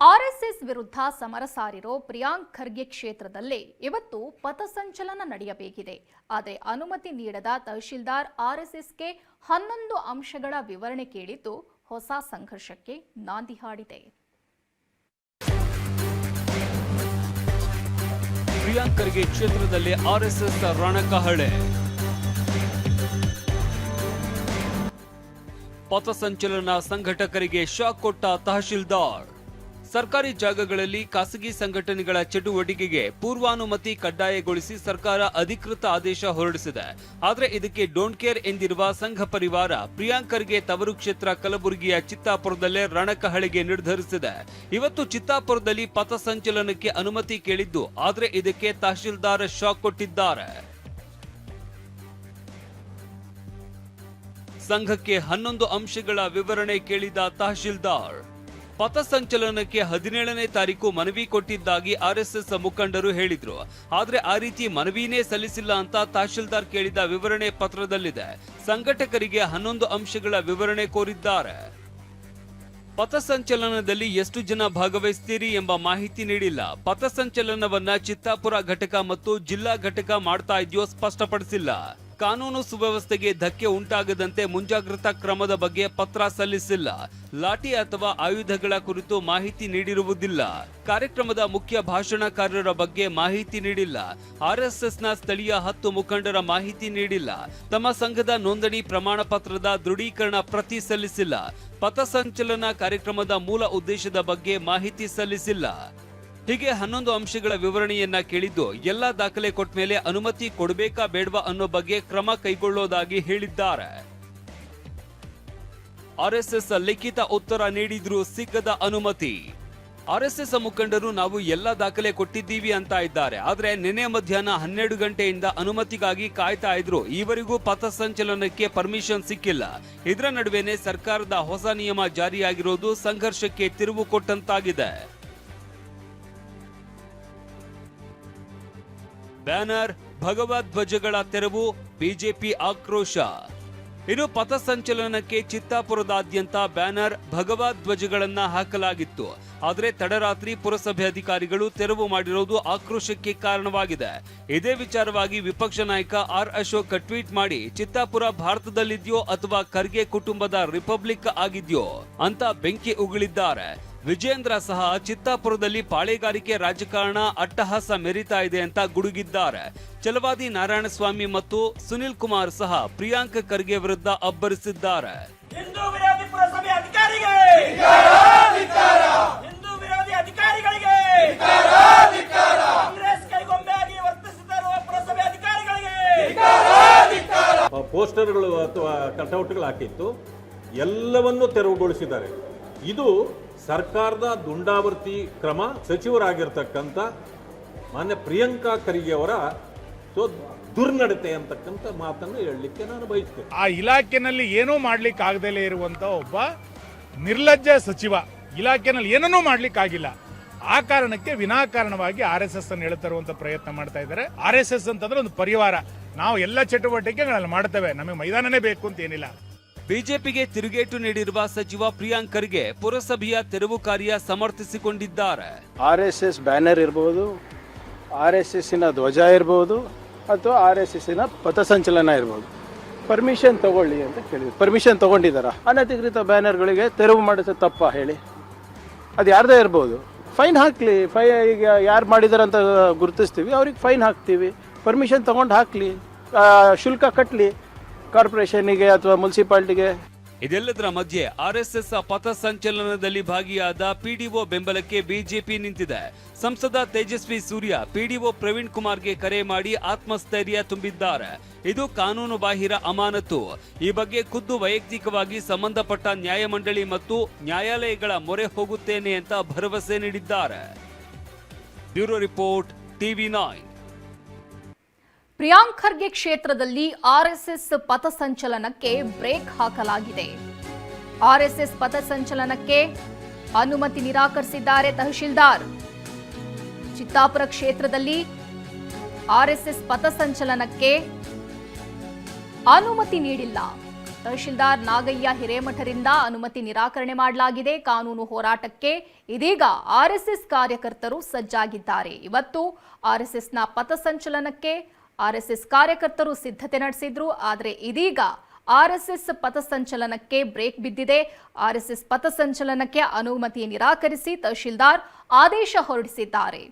RSS ವಿರುದ್ಧ ಸಮರ ಸಾರಿರೋ ಪ್ರಿಯಾಂಕ್ ಖರ್ಗೆ ಕ್ಷೇತ್ರದಲ್ಲೇ ಇವತ್ತು ಪಥಸಂಚಲನ ನಡೆಯಬೇಕಿದೆ. ಆದರೆ ಅನುಮತಿ ನೀಡದ ತಹಶೀಲ್ದಾರ್ ಆರ್ಎಸ್ಎಸ್ಗೆ ಹನ್ನೊಂದು ಅಂಶಗಳ ವಿವರಣೆ ಕೇಳಿದ್ದು ಹೊಸ ಸಂಘರ್ಷಕ್ಕೆ ನಾಂದಿ ಹಾಡಿದೆ. ಪ್ರಿಯಾಂಕರ್ಗೆ ಕ್ಷೇತ್ರದಲ್ಲಿ ಆರ್ಎಸ್ಎಸ್ ರಣಕಹಳೆ. ಪಥಸಂಚಲನ ಸಂಘಟಕರಿಗೆ ಶಾಕ್ ಕೊಟ್ಟ ತಹಶೀಲ್ದಾರ್. ಸರ್ಕಾರಿ ಜಾಗಗಳಲ್ಲಿ ಖಾಸಗಿ ಸಂಘಟನೆಗಳ ಚಟುವಟಿಕೆಗೆ ಪೂರ್ವಾನುಮತಿ ಕಡ್ಡಾಯಗೊಳಿಸಿ ಸರ್ಕಾರ ಅಧಿಕೃತ ಆದೇಶ ಹೊರಡಿಸಿದೆ. ಆದರೆ ಇದಕ್ಕೆ ಡೋಂಟ್ ಕೇರ್ ಎಂದಿರುವ ಸಂಘ ಪರಿವಾರ ಪ್ರಿಯಾಂಕರ್ಗೆ ತವರು ಕ್ಷೇತ್ರ ಕಲಬುರಗಿಯ ಚಿತ್ತಾಪುರದಲ್ಲೇ ರಣಕಹಳಿಗೆ ನಿರ್ಧರಿಸಿದೆ. ಇವತ್ತು ಚಿತ್ತಾಪುರದಲ್ಲಿ ಪಥಸಂಚಲನಕ್ಕೆ ಅನುಮತಿ ಕೇಳಿದ್ದು, ಆದರೆ ಇದಕ್ಕೆ ತಹಶೀಲ್ದಾರ್ ಶಾಕ್ ಕೊಟ್ಟಿದ್ದಾರೆ. ಸಂಘಕ್ಕೆ ಹನ್ನೊಂದು ಅಂಶಗಳ ವಿವರಣೆ ಕೇಳಿದ ತಹಶೀಲ್ದಾರ್ ಪಥಸಂಚಲನಕ್ಕೆ ಹದಿನೇಳನೇ ತಾರೀಕು ಮನವಿ ಕೊಟ್ಟಿದ್ದಾಗಿ ಆರ್ಎಸ್ಎಸ್ ಮುಖಂಡರು ಹೇಳಿದ್ರು. ಆದರೆ ಆ ರೀತಿ ಮನವಿನೇ ಸಲ್ಲಿಸಿಲ್ಲ ಅಂತ ತಹಶೀಲ್ದಾರ್ ಕೇಳಿದ ವಿವರಣೆ ಪತ್ರದಲ್ಲಿದೆ. ಸಂಘಟಕರಿಗೆ ಹನ್ನೊಂದು ಅಂಶಗಳ ವಿವರಣೆ ಕೋರಿದ್ದಾರೆ. ಪಥಸಂಚಲನದಲ್ಲಿ ಎಷ್ಟು ಜನ ಭಾಗವಹಿಸ್ತೀರಿ ಎಂಬ ಮಾಹಿತಿ ನೀಡಿಲ್ಲ. ಪಥಸಂಚಲನವನ್ನ ಚಿತ್ತಾಪುರ ಘಟಕ ಮತ್ತು ಜಿಲ್ಲಾ ಘಟಕ ಮಾಡ್ತಾ ಇದೆಯೋ ಸ್ಪಷ್ಟಪಡಿಸಿಲ್ಲ. ಕಾನೂನು ಸುವ್ಯವಸ್ಥೆಗೆ ಧಕ್ಕೆ ಉಂಟಾಗದಂತೆ ಮುಂಜಾಗ್ರತಾ ಕ್ರಮದ ಬಗ್ಗೆ ಪತ್ರ ಸಲ್ಲಿಸಿಲ್ಲ. ಲಾಠಿ ಅಥವಾ ಆಯುಧಗಳ ಕುರಿತು ಮಾಹಿತಿ ನೀಡಿರುವುದಿಲ್ಲ. ಕಾರ್ಯಕ್ರಮದ ಮುಖ್ಯ ಭಾಷಣಕಾರರ ಬಗ್ಗೆ ಮಾಹಿತಿ ನೀಡಿಲ್ಲ. ಆರ್ಎಸ್ಎಸ್ನ ಸ್ಥಳೀಯ ಹತ್ತು ಮುಖಂಡರ ಮಾಹಿತಿ ನೀಡಿಲ್ಲ. ತಮ್ಮ ಸಂಘದ ನೋಂದಣಿ ಪ್ರಮಾಣ ಪತ್ರದ ದೃಢೀಕರಣ ಪ್ರತಿ ಸಲ್ಲಿಸಿಲ್ಲ. ಪಥಸಂಚಲನ ಕಾರ್ಯಕ್ರಮದ ಮೂಲ ಉದ್ದೇಶದ ಬಗ್ಗೆ ಮಾಹಿತಿ ಸಲ್ಲಿಸಿಲ್ಲ. ಹೀಗೆ ಹನ್ನೊಂದು ಅಂಶಗಳ ವಿವರಣೆಯನ್ನ ಕೇಳಿದ್ದು, ಎಲ್ಲ ದಾಖಲೆ ಕೊಟ್ಟ ಮೇಲೆ ಅನುಮತಿ ಕೊಡಬೇಕಾ ಬೇಡವಾ ಅನ್ನೋ ಬಗ್ಗೆ ಕ್ರಮ ಕೈಗೊಳ್ಳೋದಾಗಿ ಹೇಳಿದ್ದಾರೆ. ಆರ್ಎಸ್ಎಸ್ ಲಿಖಿತ ಉತ್ತರ ನೀಡಿದ್ರು ಸಿಗದ ಅನುಮತಿ. ಆರ್ಎಸ್ಎಸ್ ಮುಖಂಡರು ನಾವು ಎಲ್ಲ ದಾಖಲೆ ಕೊಟ್ಟಿದ್ದೀವಿ ಅಂತ ಇದ್ದಾರೆ. ಆದರೆ ನಿನ್ನೆ ಮಧ್ಯಾಹ್ನ ಹನ್ನೆರಡು ಗಂಟೆಯಿಂದ ಅನುಮತಿಗಾಗಿ ಕಾಯ್ತಾ ಇದ್ರು. ಈವರೆಗೂ ಪಥಸಂಚಲನಕ್ಕೆ ಪರ್ಮಿಷನ್ ಸಿಕ್ಕಿಲ್ಲ. ಇದರ ನಡುವೆನೆ ಸರ್ಕಾರದ ಹೊಸ ನಿಯಮ ಜಾರಿಯಾಗಿರೋದು ಸಂಘರ್ಷಕ್ಕೆ ತಿರುವು ಕೊಟ್ಟಂತಾಗಿದೆ. ಬ್ಯಾನರ್ ಭಗವಧ್ವಜಗಳ ತೆರವು, ಬಿಜೆಪಿ ಆಕ್ರೋಶ. ಇನ್ನು ಪಥಸಂಚಲನಕ್ಕೆ ಚಿತ್ತಾಪುರದಾದ್ಯಂತ ಬ್ಯಾನರ್ ಭಗವಧ್ವಜಗಳನ್ನ ಹಾಕಲಾಗಿತ್ತು. ಆದರೆ ತಡರಾತ್ರಿ ಪುರಸಭೆ ಅಧಿಕಾರಿಗಳು ತೆರವು ಮಾಡಿರೋದು ಆಕ್ರೋಶಕ್ಕೆ ಕಾರಣವಾಗಿದೆ. ಇದೇ ವಿಚಾರವಾಗಿ ವಿಪಕ್ಷ ನಾಯಕ ಆರ್ ಅಶೋಕ್ ಟ್ವೀಟ್ ಮಾಡಿ, ಚಿತ್ತಾಪುರ ಭಾರತದಲ್ಲಿದ್ಯೋ ಅಥವಾ ಖರ್ಗೆ ಕುಟುಂಬದ ರಿಪಬ್ಲಿಕ್ ಆಗಿದ್ಯೋ ಅಂತ ಬೆಂಕಿ ಉಗುಳಿದ್ದಾರೆ. ವಿಜೇಂದ್ರ ಸಹ ಚಿತ್ತಾಪುರದಲ್ಲಿ ಪಾಳೆಗಾರಿಕೆ ರಾಜಕಾರಣ ಅಟ್ಟಹಾಸ ಮೆರಿತಾ ಇದೆ ಅಂತ ಗುಡುಗಿದ್ದಾರೆ. ಚಲವಾದಿ ನಾರಾಯಣಸ್ವಾಮಿ ಮತ್ತು ಸುನಿಲ್ ಕುಮಾರ್ ಸಹ ಪ್ರಿಯಾಂಕ ಖರ್ಗೆ ವಿರುದ್ಧ ಅಬ್ಬರಿಸಿದ್ದಾರೆ. ಹಿಂದೂ ವಿರೋಧಿ ಪುರಸಭೆ ಅಧಿಕಾರಿಗೆ! ಹಿಂದೂ ವಿರೋಧಿ ಅಧಿಕಾರಿಗಳಿಗೆ! ಕಾಂಗ್ರೆಸ್ ಕೈಗೊಂಬೆಯಾಗಿ ವರ್ತಿಸುತ್ತಿರುವ ಪುರಸಭೆ ಅಧಿಕಾರಿಗಳಿಗೆ! ಪೋಸ್ಟರ್ಗಳು ಅಥವಾ ಕಟೌಟ್ಗಳು ಹಾಕಿತ್ತು ಎಲ್ಲವನ್ನೂ ತೆರವುಗೊಳಿಸಿದ್ದಾರೆ. ಇದು ಸರ್ಕಾರದ ದುಂಡಾವರ್ತಿ ಕ್ರಮ ಸಚಿವರಾಗಿರ್ತಕ್ಕಂಥ ಮಾನ್ಯ ಪ್ರಿಯಾಂಕಾ ಖರ್ಗೆ ಅವರ ದುರ್ನಡತೆ ಅಂತಕ್ಕಂಥ ಮಾತನ್ನು ಹೇಳಲಿಕ್ಕೆ ನಾನು ಬಯಸ್ತೇನೆ. ಆ ಇಲಾಖೆನಲ್ಲಿ ಏನೂ ಮಾಡ್ಲಿಕ್ಕೆ ಆಗದಲೇ ಇರುವಂತ ಒಬ್ಬ ನಿರ್ಲಜ್ಜ ಸಚಿವ ಇಲಾಖೆನಲ್ಲಿ ಏನನ್ನೂ ಮಾಡ್ಲಿಕ್ಕೆ ಆಗಿಲ್ಲ. ಆ ಕಾರಣಕ್ಕೆ ವಿನಾಕಾರಣವಾಗಿ ಆರ್ ಎಸ್ ಎಸ್ ಅನ್ನು ಹೇಳ್ತರುವಂತ ಪ್ರಯತ್ನ ಮಾಡ್ತಾ ಇದ್ದಾರೆ. ಆರ್ ಎಸ್ ಎಸ್ ಅಂತಂದ್ರೆ ಒಂದು ಪರಿವಾರ. ನಾವು ಎಲ್ಲ ಚಟುವಟಿಕೆಗಳಲ್ಲಿ ಮಾಡ್ತೇವೆ. ನಮಗೆ ಮೈದಾನನೇ ಬೇಕು ಅಂತ ಏನಿಲ್ಲ. ಬಿಜೆಪಿಗೆ ತಿರುಗೇಟು ನೀಡಿರುವ ಸಚಿವ ಪ್ರಿಯಾಂಕ್ ಖರ್ಗೆ ಪುರಸಭೆಯ ತೆರವು ಕಾರ್ಯ ಸಮರ್ಥಿಸಿಕೊಂಡಿದ್ದಾರೆ. ಆರ್ ಎಸ್ ಎಸ್ ಬ್ಯಾನರ್ ಇರಬಹುದು ಆರ್ ಎಸ್ ಎಸ್ಸಿನ ಧ್ವಜ ಇರಬಹುದು ಅಥವಾ ಆರ್ ಎಸ್ ಎಸ್ಸಿನ ಪಥಸಂಚಲನ ಇರಬಹುದು ಪರ್ಮಿಷನ್ ತಗೊಳ್ಳಿ ಅಂತ ಕೇಳಿದ್ರು ಪರ್ಮಿಷನ್ ತಗೊಂಡಿದ್ದಾರಾ? ಅನಧಿಕೃತ ಬ್ಯಾನರ್ಗಳಿಗೆ ತೆರವು ಮಾಡಿದ ತಪ್ಪ ಹೇಳಿ. ಅದು ಯಾರ್ದೇ ಇರ್ಬೋದು. ಫೈನ್ ಹಾಕ್ಲಿ. ಫೈ ಈಗ ಯಾರು ಮಾಡಿದಾರಂತ ಗುರುತಿಸ್ತೀವಿ. ಅವ್ರಿಗೆ ಫೈನ್ ಹಾಕ್ತೀವಿ. ಪರ್ಮಿಷನ್ ತಗೊಂಡು ಹಾಕ್ಲಿ. ಶುಲ್ಕ ಕಟ್ಟಲಿ ಕಾರ್ಪೊರೇಷನಿಗೆ ಅಥವಾ ಮುನ್ಸಿಪಾಲ್ಟಿಗೆ? ಇದೆಲ್ಲದರ ಮಧ್ಯೆ ಆರ್ಎಸ್ಎಸ್ ಪಥಸಂಚಲನದಲ್ಲಿ ಭಾಗಿಯಾದ ಪಿಡಿಒ ಬೆಂಬಲಕ್ಕೆ ಬಿಜೆಪಿ ನಿಂತಿದೆ. ಸಂಸದ ತೇಜಸ್ವಿ ಸೂರ್ಯ ಪಿಡಿಒ ಪ್ರವೀಣ್ ಕುಮಾರ್ಗೆ ಕರೆ ಮಾಡಿ ಆತ್ಮಸ್ಥೈರ್ಯ ತುಂಬಿದ್ದಾರೆ. ಇದು ಕಾನೂನು ಬಾಹಿರ ಅಮಾನತು ಈ ಬಗ್ಗೆ ಖುದ್ದು ವೈಯಕ್ತಿಕವಾಗಿ ಸಂಬಂಧಪಟ್ಟ ನ್ಯಾಯಮಂಡಳಿ ಮತ್ತು ನ್ಯಾಯಾಲಯಗಳ ಮೊರೆ ಹೋಗುತ್ತೇನೆ ಅಂತ ಭರವಸೆ ನೀಡಿದ್ದಾರೆ. Bureau report TV nine. Priyank Kharge ಕ್ಷೇತ್ರದಲ್ಲಿ ಆರ್ಎಸ್ಎಸ್ ಪಥಸಂಚಲನಕ್ಕೆ ಬ್ರೇಕ್ ಹಾಕಲಾಗಿದೆ. ಆರ್ಎಸ್ಎಸ್ ಪಥಸಂಚಲನಕ್ಕೆ ಅನುಮತಿ ನಿರಾಕರಿಸಿದ್ದಾರೆ ತಹಶೀಲ್ದಾರ್. ಚಿತ್ತಾಪುರ ಕ್ಷೇತ್ರದಲ್ಲಿ ಆರ್ಎಸ್ಎಸ್ ಪಥಸಂಚಲನಕ್ಕೆ ಅನುಮತಿ ನೀಡಿಲ್ಲ. ತಹಶೀಲ್ದಾರ್ ನಾಗಯ್ಯ ಹಿರೇಮಠರಿಂದ ಅನುಮತಿ ನಿರಾಕರಣೆ ಮಾಡಲಾಗಿದೆ. ಕಾನೂನು ಹೋರಾಟಕ್ಕೆ ಇದೀಗ ಆರ್ಎಸ್ಎಸ್ ಕಾರ್ಯಕರ್ತರು ಸಜ್ಜಾಗಿದ್ದಾರೆ. ಇವತ್ತು ಆರ್ಎಸ್ಎಸ್ನ ಪಥಸಂಚಲನಕ್ಕೆ ಆರ್ಎಸ್ಎಸ್ ಕಾರ್ಯಕರ್ತರು ಸಿದ್ಧತೆ ನಡೆಸಿದ್ರು, ಆದರೆ ಇದೀಗ ಆರ್ಎಸ್ಎಸ್ ಪಥಸಂಚಲನಕ್ಕೆ ಬ್ರೇಕ್ ಬಿದ್ದಿದೆ. ಆರ್ಎಸ್ಎಸ್ ಪಥಸಂಚಲನಕ್ಕೆ ಅನುಮತಿ ನಿರಾಕರಿಸಿ ತಹಶೀಲ್ದಾರ್ ಆದೇಶ ಹೊರಡಿಸಿದ್ದಾರೆ.